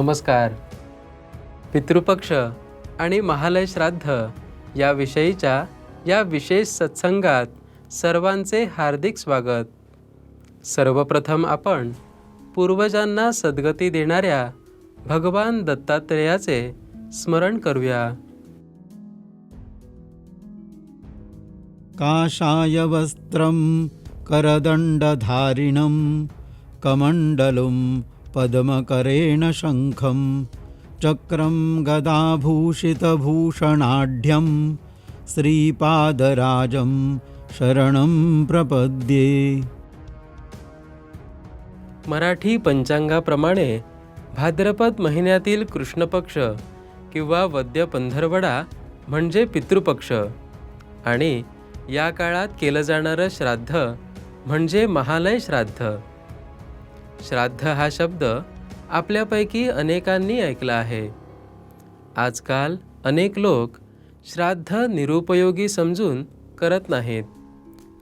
नमस्कार. पितृपक्ष आणि महालय श्राद्ध या विषयीच्या या विशेष सत्संगात सर्वांचे हार्दिक स्वागत. सर्वप्रथम आपण पूर्वजांना सद्गती देणाऱ्या भगवान दत्तात्रेयाचे स्मरण करूया. काशाय वस्त्रं करदण्डधारिणं कमण्डलुं पद्मकरेण शङ्खं चक्रं गदाभूषितभूषणाढ्यं श्रीपादराजं शरणं प्रपद्ये। मराठी पंचांगाप्रमाणे भाद्रपद महिन्यातील कृष्णपक्ष किंवा वद्य पंधरवडा म्हणजे पितृपक्ष आणि या काळात केलं जाणारं श्राद्ध म्हणजे महालय श्राद्ध. श्राद्ध हा शब्द आपल्यापैकी अनेकांनी ऐकला आहे. आजकाल अनेक लोक श्राद्ध निरुपयोगी समजून करत नाहीत.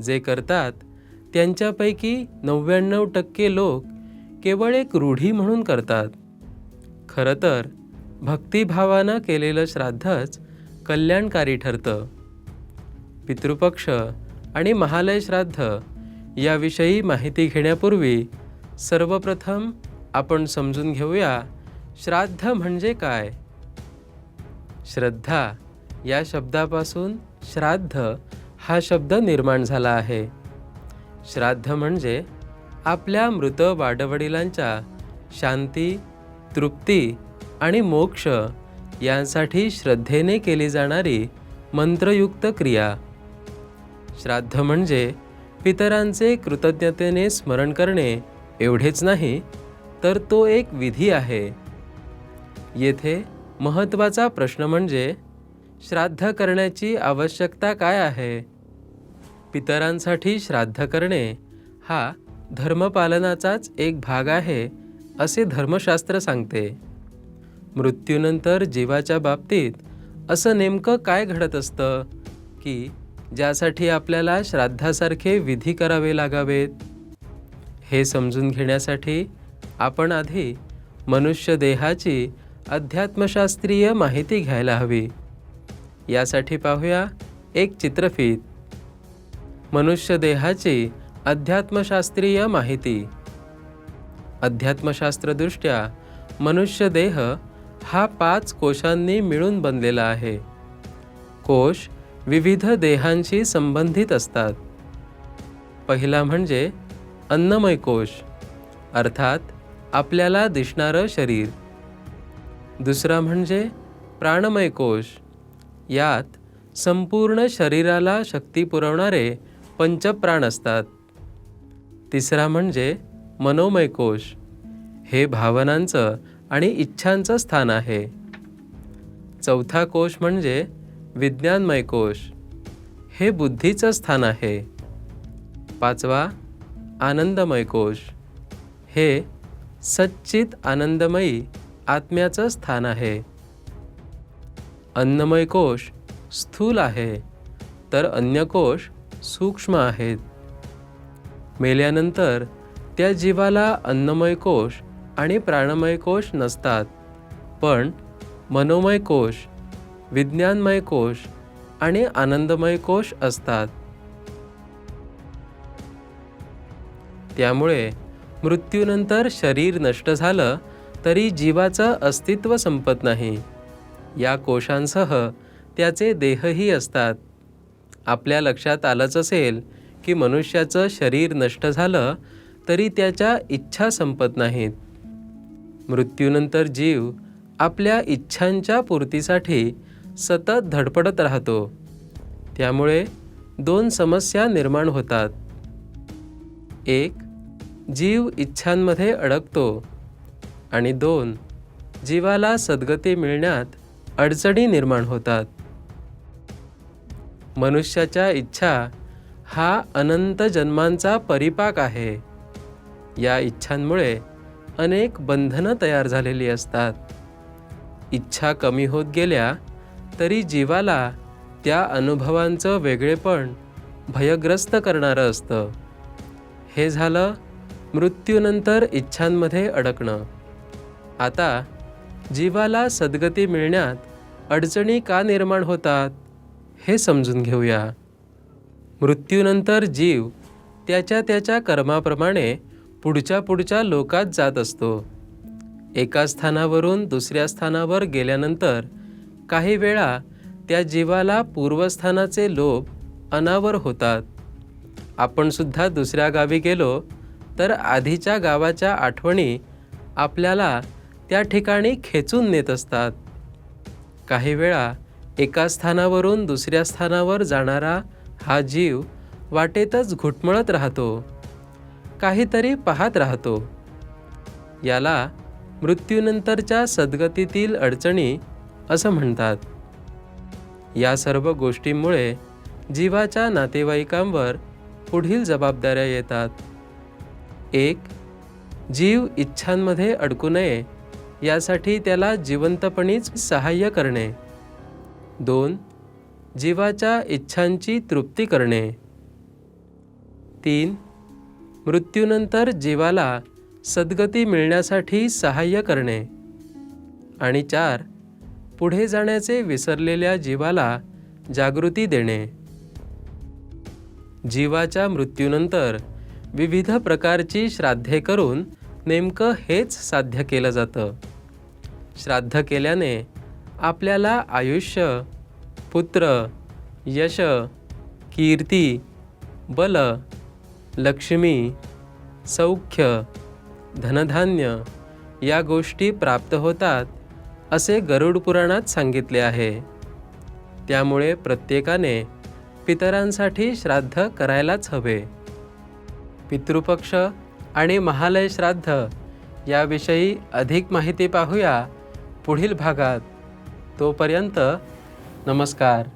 जे करतात त्यांच्यापैकी नव्याण्णव टक्के लोक केवळ एक रूढी म्हणून करतात. खरं तर भक्तिभावानं केलेलं श्राद्धच कल्याणकारी ठरतं. पितृपक्ष आणि महालय श्राद्ध याविषयी माहिती घेण्यापूर्वी सर्वप्रथम आपण समजून घेऊया श्राद्ध म्हणजे काय? श्रद्धा या शब्दापासून श्राद्ध हा शब्द निर्माण झाला आहे. श्राद्ध म्हणजे आपल्या मृत वाडवडिलांच्या शांती तृप्ती आणि मोक्ष यांसाठी श्रद्धेने केली जाणारी मंत्रयुक्त क्रिया. श्राद्ध म्हणजे पितरांचे कृतज्ञतेने स्मरण करणे एवढेच नाही तर तो एक विधी आहे. येथे महत्त्वाचा प्रश्न म्हणजे श्राद्ध करण्याची आवश्यकता काय आहे? पितरांसाठी श्राद्ध करणे हा धर्मपालनाचाच एक भाग आहे असे धर्मशास्त्र सांगते. मृत्यूनंतर जीवाच्या बाबतीत असं नेमकं काय घडत असतं की ज्यासाठी आपल्याला श्राद्धासारखे विधी करावे लागावेत? हे समजून घेण्यासाठी आपण आधी मनुष्य देहाची अध्यात्मशास्त्रीय माहिती घ्यायला हवी. यासाठी पाहूया एक चित्रफित. मनुष्य देहाची अध्यात्मशास्त्रीय माहिती. अध्यात्मशास्त्रदृष्ट्या मनुष्य देह हा पाच कोशांनी मिळून बनलेला आहे. कोश विविध देहांशी संबंधित असतात. पहिला म्हणजे अन्नमय कोश अर्थात आपल्याला दिसणारं शरीर. दुसरा म्हणजे प्राणमय कोश यात संपूर्ण शरीराला शक्ती पुरवणारे पंचप्राण असतात. तिसरा म्हणजे मनोमय कोश हे भावनांचं आणि इच्छांचं स्थान आहे. चौथा कोश म्हणजे विज्ञानमय कोश हे बुद्धीचं स्थान आहे. पाचवा आनंदमय कोश. हे सच्चित आनंदमयी आत्म्याचं स्थान आहे. अन्नमय कोश स्थूल आहे तर अन्य कोश सूक्ष्म आहेत. मेल्यानंतर त्या जीवाला अन्नमय कोश आणि प्राणमय कोश नसतात पण मनोमय कोश विज्ञानमय कोश आणि आनंदमय कोश असतात. त्यामुळे मृत्यूनंतर शरीर नष्ट झालं तरी जीवाचं अस्तित्व संपत नाही. या कोशांसह त्याचे देहही असतात. आपल्या लक्षात आलंच असेल की मनुष्याचं शरीर नष्ट झालं तरी त्याच्या इच्छा संपत नाहीत. मृत्यूनंतर जीव आपल्या इच्छांच्या पूर्तीसाठी सतत धडपडत राहतो. त्यामुळे दोन समस्या निर्माण होतात. एक जीव इच्छांमध्ये अडकतो आणि दोन जीवाला सद्गती मिळण्यात अडचणी निर्माण होतात. मनुष्याच्या इच्छा हा अनंत जन्मांचा परिपाक आहे. या इच्छांमुळे अनेक बंधनं तयार झालेली असतात. इच्छा कमी होत गेल्या तरी जीवाला त्या अनुभवांचं वेगळेपण भयग्रस्त करणारं असतं. हे झालं मृत्यूनंतर इच्छांमध्ये अडकणं. आता जीवाला सद्गती मिळण्यात अडचणी का निर्माण होतात हे समजून घेऊया. मृत्यूनंतर जीव त्याच्या त्याच्या कर्माप्रमाणे पुढच्या पुढच्या लोकात जात असतो. एका स्थानावरून दुसऱ्या स्थानावर गेल्यानंतर काही वेळा त्या जीवाला पूर्वस्थानाचे लोभ अनावर होतात. आपणसुद्धा दुसऱ्या गावी गेलो तर आधीच्या गावाच्या आठवणी आपल्याला त्या ठिकाणी खेचून नेत असतात. काही वेळा एका स्थानावरून दुसऱ्या स्थानावर जाणारा हा जीव वाटेतच घुटमळत राहतो. काहीतरी पाहत राहतो. याला मृत्यूनंतरच्या सद्गतीतील अडचणी असं म्हणतात. या सर्व गोष्टींमुळे जीवाच्या नातेवाईकांवर पुढील जबाबदाऱ्या येतात. एक जीव इच्छांमध्ये अडकू नये यासाठी त्याला जिवंतपणीच सहाय्य करणे. दोन जीवाच्या इच्छांची तृप्ती करणे. तीन मृत्यूनंतर जीवाला सद्गती मिळण्यासाठी सहाय्य करणे. आणि चार पुढे जाण्याचे विसरलेल्या जीवाला जागृती देणे. जीवाच्या मृत्यूनंतर विविध प्रकारची श्राद्धे करून नेमकं हेच साध्य केलं जातं. श्राद्ध केल्याने आपल्याला आयुष्य पुत्र यश कीर्ती बल लक्ष्मी सौख्य धनधान्य या गोष्टी प्राप्त होतात असे गरुड पुराणात सांगितले आहे. त्यामुळे प्रत्येकाने पितरांसाठी श्राद्ध करायलाच हवे. पितृपक्ष आणि महालय श्राद्ध याविषयी अधिक माहिती पाहूया पुढील भागात. तोपर्यंत नमस्कार.